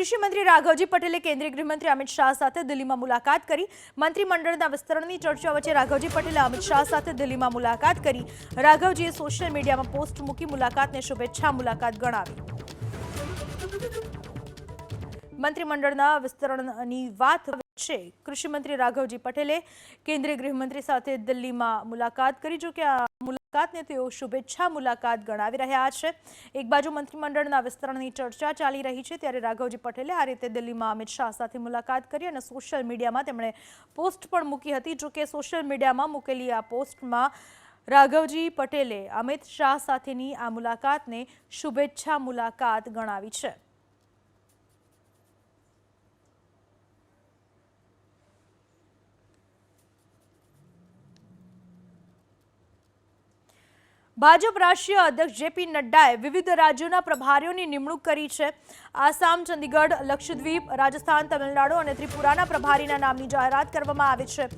કૃષિ મંત્રી રાઘવજી પટેલે કેન્દ્રીય ગૃહમંત્રી અમિત શાહ સાથે દિલ્હીમાં મુલાકાત કરી. મંત્રીમંડળના વિસ્તરણની ચર્ચા વચ્ચે રાઘવજી પટેલે અમિત શાહ સાથે દિલ્હીમાં મુલાકાત કરી. રાઘવજીએ સોશિયલ મીડિયામાં પોસ્ટ મૂકી મુલાકાતને શુભેચ્છા મુલાકાત ગણાવી. મંત્રીમંડળના વિસ્તરણની વાત છે. કૃષિમંત્રી રાઘવજી પટેલે કેન્દ્રીય ગૃહમંત્રી સાથે દિલ્હીમાં મુલાકાત કરી. જો કે મુલાકાતને તેઓ શુભેચ્છા મુલાકાત ગણાવી રહ્યા છે. એક બાજુ મંત્રીમંડળના વિસ્તરણની ચર્ચા ચાલી રહી છે, ત્યારે રાઘવજી પટેલે આ રીતે દિલ્હીમાં અમિત શાહ સાથે મુલાકાત કરી અને સોશિયલ મીડિયામાં તેમણે પોસ્ટ પણ મૂકી હતી. જો કે સોશિયલ મીડિયામાં મૂકેલી આ પોસ્ટમાં રાઘવજી પટેલે અમિત શાહ સાથેની આ મુલાકાતને શુભેચ્છા મુલાકાત ગણાવી છે. ભાજપ રાષ્ટ્રીય અધ્યક્ષ જેપી નડ્ડાએ વિવિધ રાજ્યોના પ્રભારીઓની નિમણૂક કરી છે. આસામ, ચંદીગઢ, લક્ષદ્વીપ, રાજસ્થાન, તમિલનાડુ અને ત્રિપુરાના પ્રભારીના નામની જાહેરાત કરવામાં આવી છે.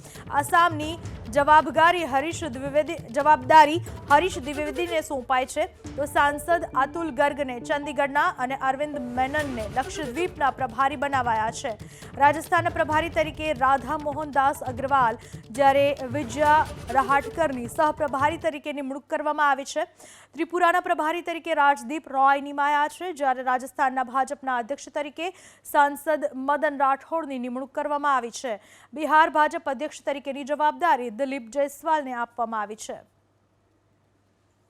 આસામની જવાબદારી હરીશ દ્વિવેદી જવાબદારી હરીશ દ્વિવેદીને સોંપાય છે. તો સાંસદ અતુલ ગર્ગને ચંદીગઢના અને અરવિંદ મેનનને લક્ષદ્વીપના પ્રભારી બનાવાયા છે. રાજસ્થાનના પ્રભારી તરીકે રાધા મોહનદાસ અગ્રવાલ, જ્યારે વિજયા રહાટકરની સહપ્રભારી તરીકે નિમણૂક કરવામાં આવી છે. ત્રિપુરાના પ્રભારી તરીકે રાજદીપ રોય નિમાયા છે. જ્યારે રાજસ્થાનના ભાજપના અધ્યક્ષ તરીકે સાંસદ મદન રાઠોડની નિમણૂક કરવામાં આવી છે. બિહાર ભાજપ અધ્યક્ષ તરીકેની જવાબદારી દિલીપ જયસ્વાલને આપવામાં આવી છે.